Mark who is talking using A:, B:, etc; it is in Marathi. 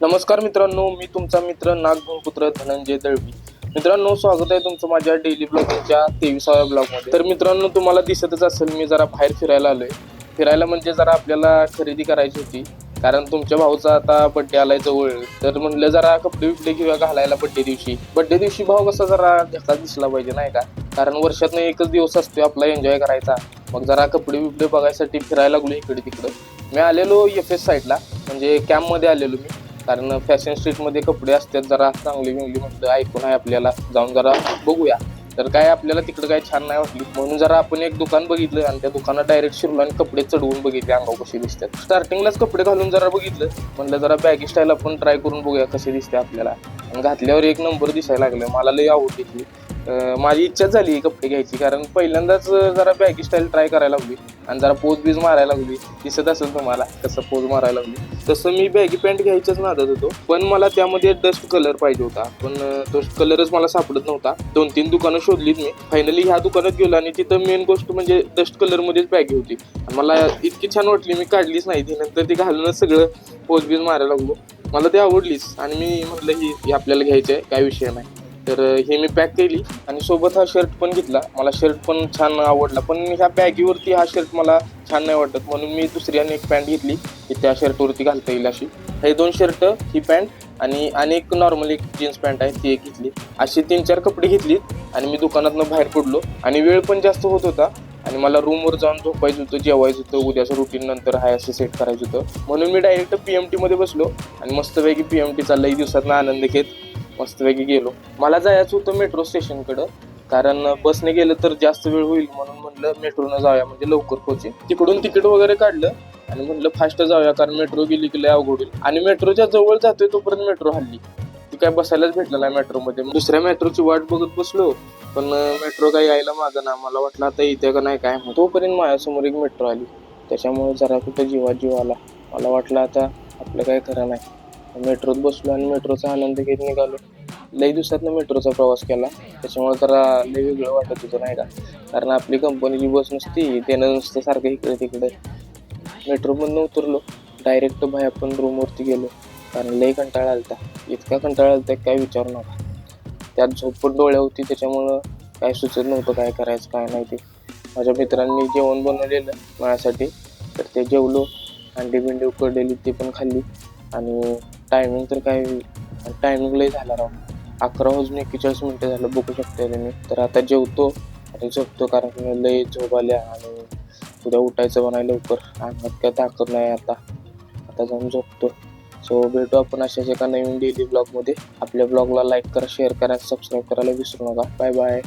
A: नमस्कार मित्रांनो मी तुमचा मित्र नागभूमपुत्र धनंजय दळवी. मित्रांनो स्वागत आहे तुमचं माझ्या डेली ब्लॉगिंगच्या तेविसाव्या ब्लॉगमध्ये तर मित्रांनो तुम्हाला दिसतच असेल मी जरा बाहेर फिरायला आलोय. फिरायला म्हणजे जरा आपल्याला खरेदी करायची होती. कारण तुमच्या भाऊचा आता बड्डे आलाय जवळ. तर म्हणलं जरा कपडे बिपडे घेऊया घालायला बड्डे दिवशी. बड्डे दिवशी भाऊ कसा जरा धक्का दिसला पाहिजे नाही का? कारण वर्षातनं एकच दिवस असतो आपला एन्जॉय करायचा. मग जरा कपडे बिपडे बघायसाठी फिरायला लागलो इकडे तिकडं मी आलेलो एफ एस साईडला म्हणजे कॅम्पमध्ये आलेलो मी. कारण फॅशन स्ट्रीटमध्ये कपडे असतात जरा चांगली विंगली म्हटलं ऐकून आहे आपल्याला. जाऊन जरा बघूया. तर काय आपल्याला तिकडं काय छान नाही वाटली. म्हणून जरा आपण एक दुकान बघितलं आणि त्या दुकानात डायरेक्ट शिरलो आणि कपडे चढवून बघितले अंगावर कसे दिसतात. स्टार्टिंगलाच कपडे घालून जरा बघितलं. म्हणलं जरा बॅगी स्टाईल आपण ट्राय करून बघूया कसे दिसते आपल्याला. आणि घातल्यावर एक नंबर दिसायला लागले. मला लई आवडली माझी इच्छा झाली कपडे घ्यायची कारण पहिल्यांदाच जरा बॅगी स्टाईल ट्राय करायला लागली आणि जरा पोज बीज मारायला लागली. दिसत असेल तुम्हाला कसं पोज मारायला लागली. तसं मी बॅगी पॅन्ट घ्यायचंच नादत होतो. पण मला त्यामध्ये डस्ट कलर पाहिजे होता. पण तो कलरच मला सापडत नव्हता. दोन तीन दुकानं शोधलीत मी. फायनली ह्या दुकानात गेलो आणि तिथं मेन गोष्ट म्हणजे डस्ट कलरमध्येच बॅगी होती. मला इतकी छान वाटली मी काढलीच नाही ती. नंतर ती घालूनच सगळं पोज बीज मारायला लागलो. मला ती आवडलीच. आणि मी म्हटलं ही आपल्याला घ्यायचं आहे काय विषय नाही. तर हे मी पॅक केली आणि सोबत हा शर्ट पण घेतला. मला शर्ट पण छान आवडला. पण ह्या बॅगीवरती हा शर्ट मला छान नाही वाटत. म्हणून मी दुसरी आणि एक पॅन्ट घेतली. की त्या शर्टवरती घालता येईल अशी. हे दोन शर्ट ही पॅन्ट आणि अनेक नॉर्मल एक जीन्स पॅन्ट आहे ती एक घेतली. अशी तीन चार कपडे घेतलीत आणि मी दुकानातनं बाहेर पडलो. आणि वेळ पण जास्त होत होता. आणि मला रूमवर जाऊन झोपायचं होतं जेवायचं होतं उद्याचं रुटीन नंतर हाय असं सेट करायचं होतं. म्हणून मी डायरेक्ट पी एम टीमध्ये बसलो. आणि मस्तपैकी पी एम टीचा लई दिवसातनं आनंद घेत मस्तपैकी गेलो. मला जायचं होतं मेट्रो स्टेशनकडं कारण बसने गेलं तर जास्त वेळ होईल म्हणून म्हणलं मेट्रोनं जाऊया म्हणजे लवकर पोचे तिकडून तिकीट वगैरे काढलं आणि म्हणलं फास्ट जाऊया कारण मेट्रो गेली की लय अवघड होईल. आणि मेट्रोच्या जवळ जातोय तोपर्यंत मेट्रो हल्ली. ती काय बसायलाच भेटलं नाही मेट्रोमध्ये दुसऱ्या मेट्रोची वाट बघत बसलो पण मेट्रो काही यायला माझं ना. मला वाटलं आता इथे का नाही काय तोपर्यंत माझ्यासमोर एक मेट्रो आली. त्याच्यामुळे जरा कुठं जीवा जीव आला. मला वाटलं आता आपलं काय खरं नाही. मेट्रोत बसलो आणि मेट्रोचा आनंद घेत निघालो. लई दिवसातनं मेट्रोचा प्रवास केला. त्याच्यामुळे जरा लई वेगळं वाटत होतं नाही का? कारण आपली कंपनीची बस नसती त्यानं नुसतं सारखं इकडे तिकडे मेट्रोमधनं उतरलो. डायरेक्ट बाहेर आपण रूमवरती गेलो. कारण लई कंटाळा आलता. इतका कंटाळा आलता काय विचारू नका. त्यात झोपट डोळ्या होती त्याच्यामुळं काय सुचत नव्हतं काय करायचं काय नाही ते. माझ्या मित्रांनी जेवण बनवलेलं माझ्यासाठी. तर ते जेवलो. अंडी बिंडी उकडलेली ती पण खाल्ली. आणि टायमिंग तर काय टायमिंग लय झाला राव. अकरा वाजून एक्केचाळीस मिनटं झालं बघू शकते तुम्ही तर आता जेवतो आणि झोपतो कारण की लय झोप आल्या आणि उद्या उठायचं बनायला लवकर. अंगात काय ताकद नाही आता. आता जाऊन झोपतो. सो भेटू आपण अशाच एका नवीन डेली ब्लॉगमध्ये आपल्या ब्लॉगला लाईक करा शेअर करा सबस्क्राईब करायला विसरू नका. Bye bye